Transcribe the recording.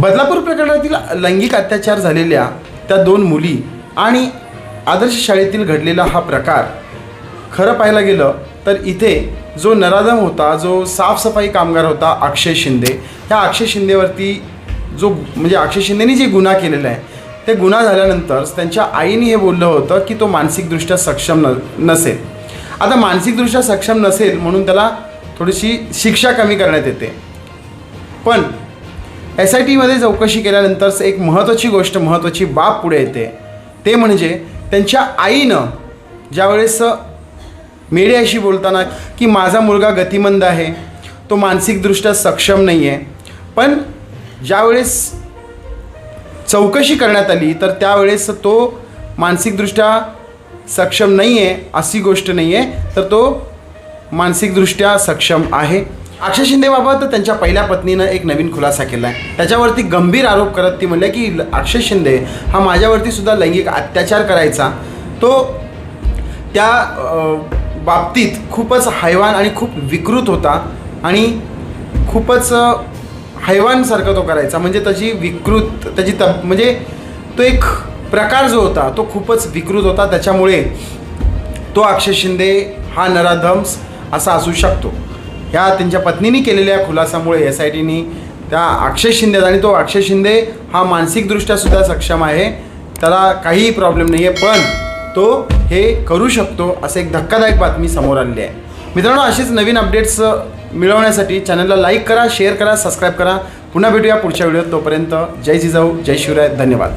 बदलापूर प्रकरणातील लैंगिक अत्याचार झालेल्या त्या दोन मुली आणि आदर्श शाळेतील घडलेला हा प्रकार खरं पाहायला गेलं तर इथे जो नराधम होता जो साफसफाई कामगार होता अक्षय शिंदे ह्या अक्षय शिंदेवरती जो म्हणजे अक्षय शिंदेनी जे गुन्हा केलेला आहे ते गुन्हा झाल्यानंतर त्यांच्या आईने हे बोललं होतं की तो मानसिकदृष्ट्या सक्षम न नसेल. आता मानसिकदृष्ट्या सक्षम नसेल म्हणून त्याला थोडीशी शिक्षा कमी करण्यात येते. पण एस आय टीमध्ये चौकशी केल्यानंतर एक महत्त्वाची गोष्ट महत्त्वाची बाब पुढे येते. ते म्हणजे त्यांच्या आईनं ज्यावेळेस मीडियाशी बोलताना की माझा मुलगा गतिमंद आहे तो मानसिकदृष्ट्या सक्षम नाही आहे पण ज्यावेळेस चौकशी करण्यात आली तर त्यावेळेस तो मानसिकदृष्ट्या सक्षम नाही आहे अशी गोष्ट नाही आहे तर तो मानसिकदृष्ट्या सक्षम आहे. अक्षय शिंदेबाबत त्यांच्या पहिल्या पत्नीनं एक नवीन खुलासा केला आहे त्याच्यावरती गंभीर आरोप करत ती म्हणले की ल- अक्षय शिंदे हा माझ्यावरती सुद्धा लैंगिक अत्याचार करायचा. तो त्या बाबतीत खूपच हैवान आणि खूप विकृत होता आणि खूपच हैवानसारखं हैवानसारखा तो करायचा. म्हणजे त्याची विकृत त्याची तब म्हणजे तो एक प्रकार जो होता तो खूपच विकृत होता. त्याच्यामुळे तो अक्षय शिंदे हा नराधम्स असा असू शकतो. ह्या त्यांच्या पत्नीने केलेल्या खुलासामुळे एस आय टीनी त्या अक्षय शिंदे आणि तो अक्षय शिंदे हा मानसिकदृष्ट्या सुद्धा सक्षम आहे. त्याला काहीही प्रॉब्लेम नाही आहे पण तो हे करू शकतो असं एक धक्कादायक बातमी समोर आलेली आहे. मित्रांनो अशीच नवीन अपडेट्स मिळवण्यासाठी चॅनलला लाईक करा शेअर करा सबस्क्राईब करा. पुन्हा भेटूया पुढच्या व्हिडिओत तोपर्यंत. जय जिजाऊ जय शिवराय. धन्यवाद.